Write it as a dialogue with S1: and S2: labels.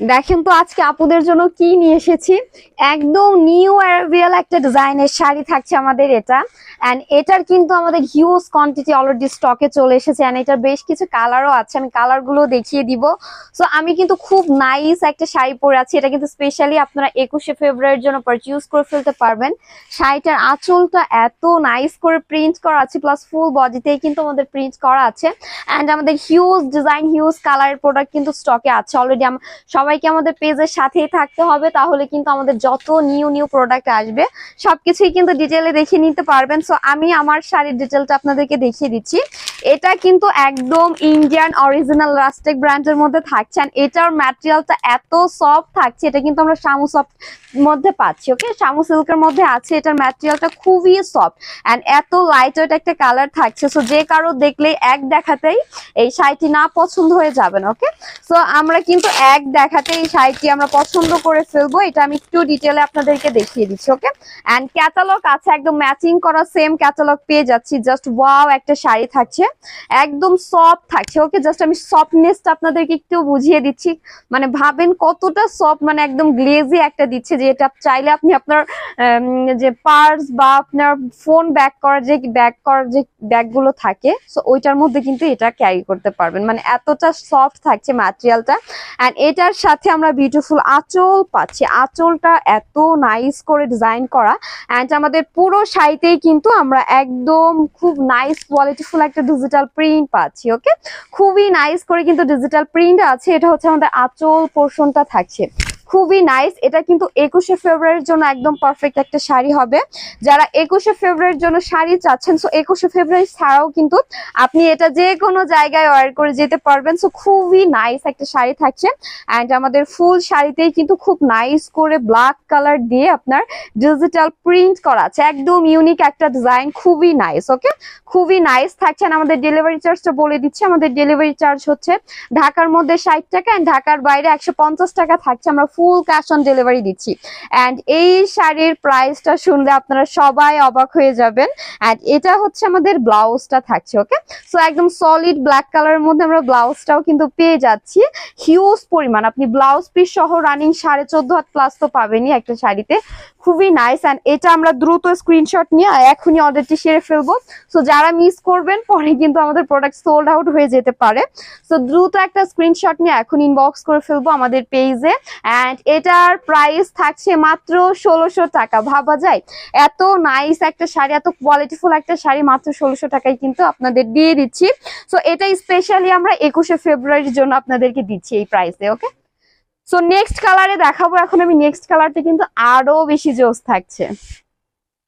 S1: দেখেন তো আজকে আপুদের জন্য কি নিয়ে এসেছি? একদম নিউ অ্যারাবিয়াল একটা ডিজাইনের শাড়ি থাকছে আমাদের এটা। অ্যান্ড এটার কিন্তু আমাদের হিউজ কোয়ান্টিটি অলরেডি স্টকে চলে এসেছে অ্যান্ড এটার বেশ কিছু কালারও আছে। আমি কালারগুলো দেখিয়ে দিব। সো আমি কিন্তু খুব নাইস একটা শাড়ি পরে আছি। এটা কিন্তু স্পেশালি আপনারা একুশে ফেব্রুয়ারির জন্য পারচেজ করে ফেলতে পারবেন। শাড়িটার আঁচলটা এত নাইস করে প্রিন্ট করা আছে প্লাস ফুল বডিতেই কিন্তু আমাদের প্রিন্ট করা আছে। অ্যান্ড আমাদের হিউজ ডিজাইন হিউজ কালারের প্রোডাক্ট কিন্তু স্টকে আছে। অলরেডি সবাইকে আমাদের পেজের সাথেই থাকতে হবে, তাহলে কিন্তু আমাদের যত নিউ নিউ প্রোডাক্ট আসবে, সবকিছুই কিন্তু ডিটেলে দেখে নিতে পারবেন। সো আমি আমার শাড়ির ডিটেলটা আপনাদেরকে দেখিয়ে দিচ্ছি। এটা কিন্তু একদম ইন্ডিয়ান অরিজিনাল রাস্টেক ব্র্যান্ডের মধ্যে থাকছে এটার ম্যাটেরিয়ালটা এত সফট থাকছে, এটা কিন্তু আমরা শামু সফট মধ্যে পাচ্ছি ওকে শামু সিল্কের মধ্যে আছে, এটার ম্যাটেরিয়ালটা খুবই সফট অ্যান্ড এত লাইট ওয়েট একটা কালার থাকছে। সো যে কারও দেখলেই এক দেখাতেই এই শাড়িটি না পছন্দ হয়ে যাবে না ওকে সো আমরা কিন্তু এক দেখাতে এই শাড়িটি আমরা পছন্দ করে ফেলব। এটা আমি একটু ডিটেলে আপনাদেরকে দেখিয়ে দিচ্ছি ওকে অ্যান্ড ক্যাটালগ আছে, একদম ম্যাচিং করা সেম ক্যাটালগ পেয়ে যাচ্ছি। জাস্ট ওয়াও একটা শাড়ি থাকছে। একদম সফট থাকছে ওকে জাস্ট আমি সফটনেসটা আপনাদেরকে একটু বুঝিয়ে দিচ্ছি। মানে ভাবেন কতটা সফট মানে একদম গ্লেজি একটা দিচ্ছে যে এটা চাইলে আপনি আপনার যে পার্স বা আপনার ফোন ব্যাক করার যে ব্যাক করার যে ব্যাগগুলো থাকে সো ওইটার মধ্যে কিন্তু এটা ক্যারি করতে পারবেন। মানে এতটা সফট থাকছে ম্যাটেরিয়ালটা অ্যান্ড এটার সাথে আমরা বিউটিফুল আঁচল পাচ্ছি। আঁচলটা এত নাইস করে ডিজাইন করা। অ্যান্ড আমাদের পুরো শাড়িতেই কিন্তু আমরা একদম খুব নাইস কোয়ালিটিফুল একটা ডিজিটাল প্রিন্ট পাচ্ছি ওকে খুবই নাইস করে কিন্তু ডিজিটাল প্রিন্ট আছে। এটা হচ্ছে আমাদের আঁচল পোর্শনটা থাকছে। খুবই নাইস এটা কিন্তু একুশে ফেব্রুয়ারির জন্য একদম পারফেক্ট একটা শাড়ি হবে। যারা একুশে ফেব্রুয়ারির জন্য শাড়ি চাচ্ছেন সো একুশে ফেব্রুয়ারি ছাড়াও কিন্তু আপনি এটা যে কোনো জায়গায় ওয়ার করে যেতে পারবেন। সো খুবই নাইস একটা শাড়ি থাকছে। অ্যান্ড আমাদের ফুল শাড়িতেই কিন্তু খুব নাইস করে ব্ল্যাক কালার দিয়ে আপনার ডিজিটাল প্রিন্ট করা আছে। একদম ইউনিক একটা ডিজাইন খুবই নাইস ওকে খুবই নাইস থাকছে। And আমাদের ডেলিভারি চার্জটা বলে দিচ্ছি। আমাদের ডেলিভারি চার্জ হচ্ছে ঢাকার মধ্যে ষাট টাকা। অ্যান্ড ঢাকার বাইরে একশো পঞ্চাশ টাকা থাকছে। আমরা ফুল ক্যাশ অন ডেলিভারি দিচ্ছি। অ্যান্ড এই শাড়ির প্রাইসটা শুনলে আপনারা সবাই অবাক হয়ে যাবেন। অ্যান্ড এটা হচ্ছে আমাদের ব্লাউজটা থাকছে ওকে সো একদম সলিড ব্ল্যাক কালারের মধ্যে আমরা ব্লাউজটাও কিন্তু পেয়ে যাচ্ছি। হিউজ পরিমাণ। আপনি ব্লাউজ পিস সহ রানিং সাড়ে চোদ্দ হাত প্লাস তো পাবেনই একটা শাড়িতে। খুবই নাইস অ্যান্ড এটা আমরা দ্রুত স্ক্রিনশট নিয়ে এখনই অর্ডারটি সেরে ফেলব। সো যারা মিস করবেন, পরে কিন্তু আমাদের প্রোডাক্ট সোল্ড আউট হয়ে যেতে পারে। সো দ্রুত একটা স্ক্রিনশট নিয়ে এখন ইনবক্স করে ফেলব আমাদের পেজে অ্যান্ড এটার প্রাইস থাকছে মাত্র ষোলোশো টাকা। ভাবা যায়, এত নাইস একটা শাড়ি, এত কোয়ালিটিফুল একটা শাড়ি মাত্র ষোলোশো টাকায় কিন্তু আপনাদের দিয়ে দিচ্ছি। সো এটা স্পেশালি আমরা একুশে ফেব্রুয়ারির জন্য আপনাদেরকে দিচ্ছি এই প্রাইসে ওকে সো নেক্সট কালারে দেখাবো। এখন আমি নেক্সট কালারটা কিন্তু আরও বেশি জোস থাকছে।